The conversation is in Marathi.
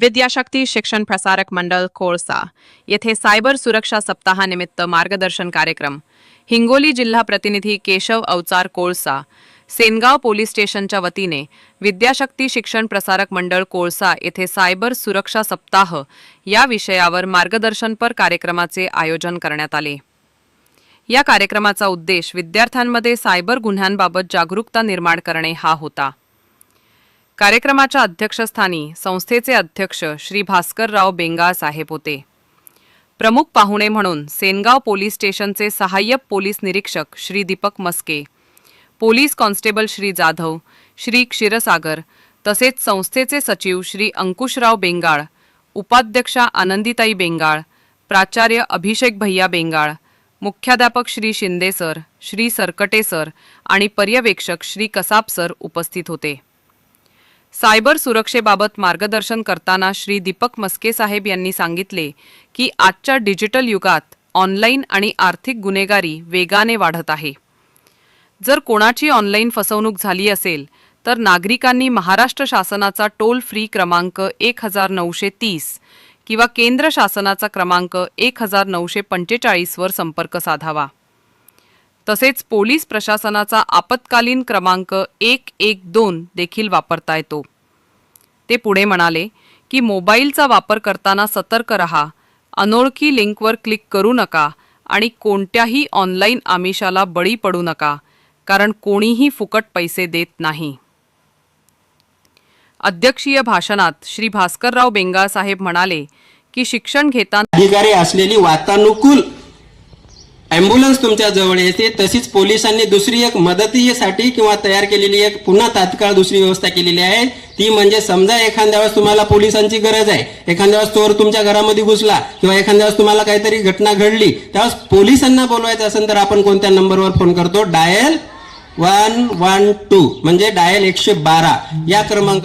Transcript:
विद्याशक्ती शिक्षण प्रसारक मंडळ कोळसा. येथे सायबर सुरक्षा सप्ताहानिमित्त मार्गदर्शन कार्यक्रम. हिंगोली जिल्हा प्रतिनिधी केशव अवचार कोळसा. सेनगाव पोलीस स्टेशनच्या वतीने विद्याशक्ती शिक्षण प्रसारक मंडळ कोळसा येथे सायबर सुरक्षा सप्ताह या विषयावर मार्गदर्शनपर कार्यक्रमाचे आयोजन करण्यात आले. या कार्यक्रमाचा उद्देश विद्यार्थ्यांमध्ये सायबर गुन्ह्यांबाबत जागरूकता निर्माण करणे हा होता. कार्यक्रमाच्या अध्यक्षस्थानी संस्थेचे अध्यक्ष श्री भास्करराव बेंगाळ साहेब होते. प्रमुख पाहुणे म्हणून सेनगाव पोलीस स्टेशनचे सहाय्यक पोलीस निरीक्षक श्री दीपक मस्के पोलीस कॉन्स्टेबल श्री जाधव श्री क्षीरसागर तसेच संस्थेचे सचिव श्री अंकुशराव बेंगाळ उपाध्यक्षा आनंदीताई बेंगाळ प्राचार्य अभिषेक भैया बेंगाळ मुख्याध्यापक श्री शिंदे सर श्री सरकटे सर आणि पर्यवेक्षक श्री कसाब सर उपस्थित होते. सायबर सुरक्षेबाबत मार्गदर्शन करताना श्री दीपक मस्के साहेब यांनी सांगितले की आजच्या डिजिटल युगात ऑनलाईन आणि आर्थिक गुन्हेगारी वेगाने वाढत आहे. जर कोणाची ऑनलाईन फसवणूक झाली असेल तर नागरिकांनी महाराष्ट्र शासनाचा टोल फ्री क्रमांक एक हजार नऊशे तीस किंवा केंद्र शासनाचा क्रमांक एक हजार नऊशे पंचेचाळीसवर संपर्क साधावा. तसेच पोलीस प्रशासनाचा आपत्कालीन क्रमांक एक एक दोन देखील वापरता येतो. ते पुढे म्हणाले की मोबाईलचा वापर करताना सतर्क रहा अनोळखी लिंकवर क्लिक करू नका आणि कोणत्याही ऑनलाईन आमिषाला बळी पडू नका कारण कोणीही फुकट पैसे देत नाही. अध्यक्षीय भाषणात श्री भास्करराव बेंगाळ साहेब म्हणाले की शिक्षण घेताना अधिकारी असलेली वातानुकूल ॲम्ब्युलन्स तुमच्या जवळ येते तशीच पोलिसांनी दुसरी एक मदतीसाठी किंवा तयार केलेली एक पुन्हा तात्काळ दुसरी व्यवस्था केलेली आहे. ती म्हणजे समजा एखाद्या वेळेस तुम्हाला पोलिसांची गरज आहे. एखाद्या वेळेस चोर तुमच्या घरामध्ये घुसला किंवा एखाद्या वेळेस तुम्हाला काहीतरी घटना घडली त्यावेळेस पोलिसांना बोलवायचं असेल तर आपण कोणत्या नंबरवर फोन करतो? डायल वन वन टू म्हणजे डायल एकशे बारा या क्रमांक